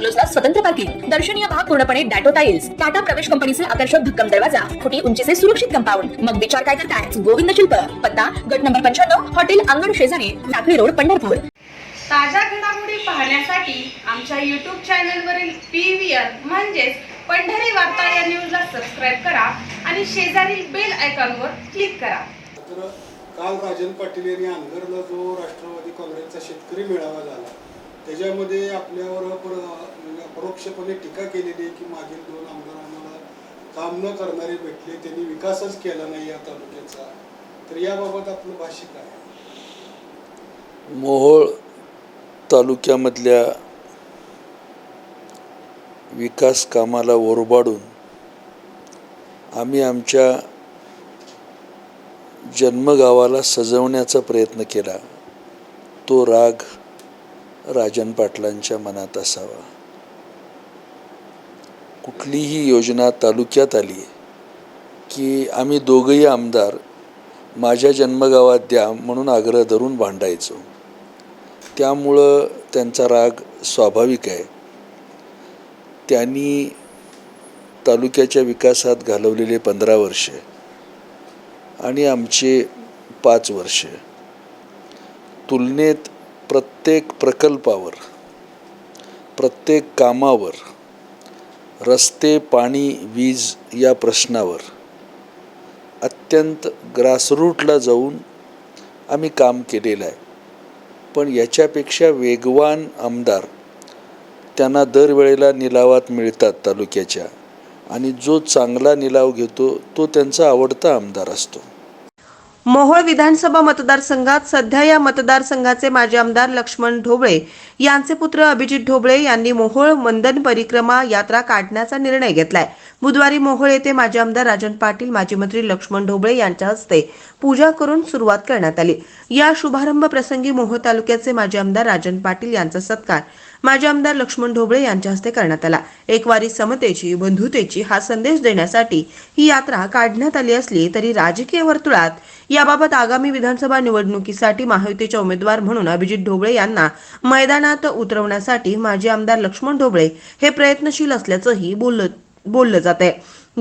बंगलोजला स्वतंत्र पार्किंग दर्शनीय भाग पूर्णपणे डॅटो टाइल्स टाटा प्रवेश कंपनीचे आकर्षक भक्कम दरवाजा फुटी उंचीचे सुरक्षित कंपाऊंड. मग विचार काय करताय? गोविंद शिल्प. पत्ता गट नंबर पंच्याण्णव हॉटेल अंगण शेजारी लाकडी रोड पंढरपूर. ताज्या घडामोडी पाहण्यासाठी आमच्या यूट्यूब चॅनलवरील पी व्ही आर म्हणजेच पंढरी वार्ता या न्यूजला सबस्क्राईब करा आणि शेजारील बेल आयकॉनवर क्लिक करा. तर काल राजन पाटील यांनी अनगरला जो राष्ट्रवादी काँग्रेसचा शेतकरी मेळावा झाला त्याच्यामध्ये आपल्यावर पर- म्हणजे परोक्षपणे टीका केलेली की मागील दोन आमदार आम्हाला काम न करणारे भेटले त्यांनी विकासच केला नाही या तालुक्याचा. तर याबाबत आपलं भाष्य काय मोहोळ तालुक्यामधल्या विकास कामाला ओरबाडून आम्ही आमच्या जन्मगावाला सजवण्याचा प्रयत्न केला. तो राग राजन पाटलांच्या मनात असावा. कुठलीही योजना तालुक्यात आली की आम्ही दोघंही आमदार माझ्या जन्मगावात द्या म्हणून आग्रह धरून भांडायचो. त्यामुळं त्यांचा राग स्वाभाविक आहे. त्यांनी तालुक्याच्या विकासात घालवलेले पंधरा वर्षे आणि आमचे पाच वर्षे. तुलनेत प्रत्येक प्रकल्पावर प्रत्येक कामावर रस्ते पाणी वीज या प्रश्नावर अत्यंत ग्रासरूटला जाऊन आम्ही काम केलेलं आहे. पण याच्यापेक्षा वेगवान आमदार त्यांना दरवेळेला निलावात मिळतात तालुक्याच्या आणि जो चांगला निलाव घेतो तो त्यांचा आवडता आमदार असतो. मोहोळ विधानसभा मतदारसंघात सध्या या मतदारसंघाचे माजी आमदार लक्ष्मण ढोबळे यांचे पुत्र अभिजित ढोबळे यांनी मोहोळ मंदन परिक्रमा यात्रा काढण्याचा निर्णय घेतलाय. बुधवारी मोहोळ येथे माजी आमदार राजन पाटील माजी मंत्री लक्ष्मण ढोबळे यांच्या हस्ते पूजा करून सुरुवात करण्यात आली. या शुभारंभ प्रसंगी मोहोळ तालुक्याचे माजी आमदार राजन पाटील यांचा सत्कार माजी आमदार लक्ष्मण ढोबळे यांच्या हस्ते करण्यात आला. एकवारी समतेची बंधुतेची हा संदेश देण्यासाठी ही यात्रा काढण्यात आली असली तरी राजकीय वर्तुळात याबाबत आगामी विधानसभा निवडणुकीसाठी महायुतीचे उमेदवार म्हणून अभिजित ढोबळे यांना मैदानात उतरवण्यासाठी माजी आमदार लक्ष्मण ढोबळे हे प्रयत्नशील असल्याचंही बोललं बोललं जात आहे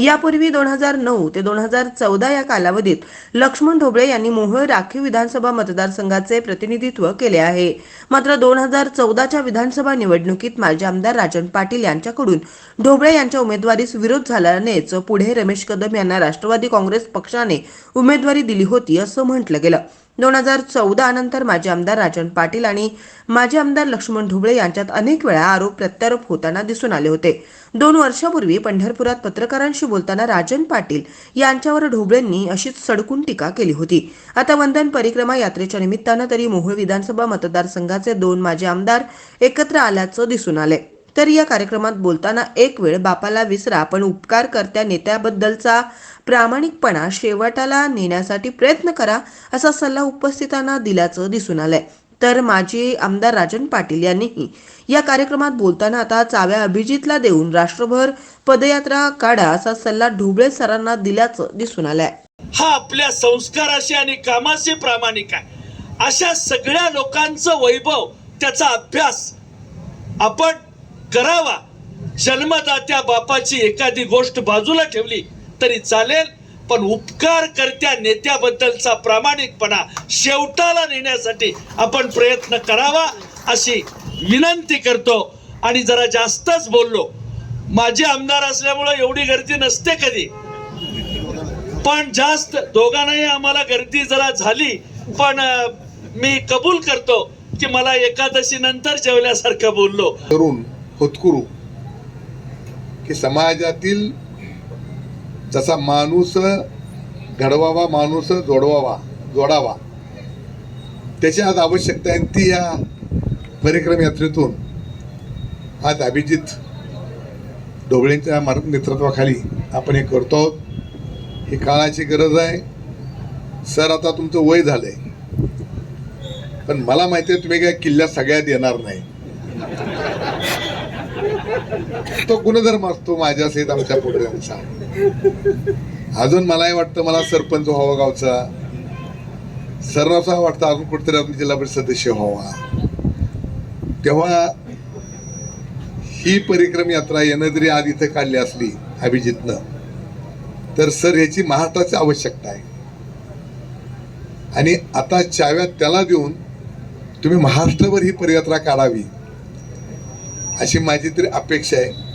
यापूर्वी दोन हजार नऊ ते दोन हजार चौदा या कालावधीत लक्ष्मण ढोबळे यांनी मोहोळ राखीव विधानसभा मतदारसंघाचे प्रतिनिधित्व केले आहे. मात्र दोन हजार चौदाच्या विधानसभा निवडणुकीत माजी आमदार राजन पाटील यांच्याकडून ढोबळे यांच्या उमेदवारीस विरोध झाल्यानेच पुढे रमेश कदम यांना राष्ट्रवादी काँग्रेस पक्षाने उमेदवारी दिली होती असं म्हटलं गेलं. दोन हजार चौदा नंतर माजी आमदार राजन पाटील आणि माजी आमदार लक्ष्मण ढुबळे यांच्यात अनेक वेळा आरोप प्रत्यारोप होताना दिसून आले होते. दोन वर्षापूर्वी पंढरपुरात पत्रकारांशी बोलताना राजन पाटील यांच्यावर ढोबळेंनी अशीच सडकून टीका केली होती. आता वंदन परिक्रमा यात्रेच्या निमित्तानं तरी मोहोळ विधानसभा मतदारसंघाचे दोन माजी आमदार एकत्र आल्याचं दिसून आले तर या कार्यक्रमात बोलताना एक वेळ बापाला विसरा पण उपकार करत्या नेत्याबद्दलचा प्रामाणिकपणा शेवटाला नेण्यासाठी प्रयत्न करा असा सल्ला उपस्थितांना दिल्याचं दिसून आलंय. तर माजी आमदार राजन पाटील यांनीही या कार्यक्रमात बोलताना आता चाव्या अभिजितला देऊन राष्ट्रभर पदयात्रा काढा असा सल्ला ढोबळे सरांना दिल्याचं दिसून आलंय. हा आपल्या संस्काराशी आणि कामाशी प्रामाणिक आहे. अशा सगळ्या लोकांचं वैभव त्याचा अभ्यास आपण करावा. जन्मदात्या बापाची एखादी गोष्ट बाजूला ठेवली तरी चालेल पण उपकार करत्या नेत्याबद्दलचा प्रामाणिकपणा शेवटाला नेण्यासाठी आपण प्रयत्न करावा अशी विनंती करतो. आणि जरा जास्तच बोललो. माझे आमदार असल्यामुळं एवढी गर्दी नसते कधी. पण जास्त दोघांनाही आम्हाला गर्दी जरा झाली पण मी कबूल करतो की मला एकादशी नंतर जेवल्यासारखं बोललो. करून होतकुरू की समाजातील जसा माणूस घडवावा माणूस जोडवावा जोडावा. त्याची आज आवश्यकता आहे आणि ती या परिक्रम यात्रेतून आज अभिजित ढोबळेंच्या मार्ग नेतृत्वाखाली आपण हे करतो आहोत. ही काळाची गरज आहे. सर आता तुमचं वय झालं आहे पण मला माहिती आहे तुम्ही काय किल्ल्यात सगळ्यात येणार नाही. तो गुणधर्म असतो माझ्या सहित आमच्या पुढऱ्यांचा अजून मलाही वाटतं मला सरपंच व्हावा गावचा. सर्वांचा वाटतं अजून कुठेतरी अजून जिल्हा परिषद सदस्य व्हावा. तेव्हा ही परिक्रम यात्रा येणं जरी आज इथं काढली असली अभिजितनं तर सर ह्याची महाराष्ट्राची आवश्यकता आहे. आणि आता चाव्या त्याला देऊन तुम्ही महाराष्ट्रभर ही पदयात्रा काढावी. अशी माझी तरी अपेक्षा आहे.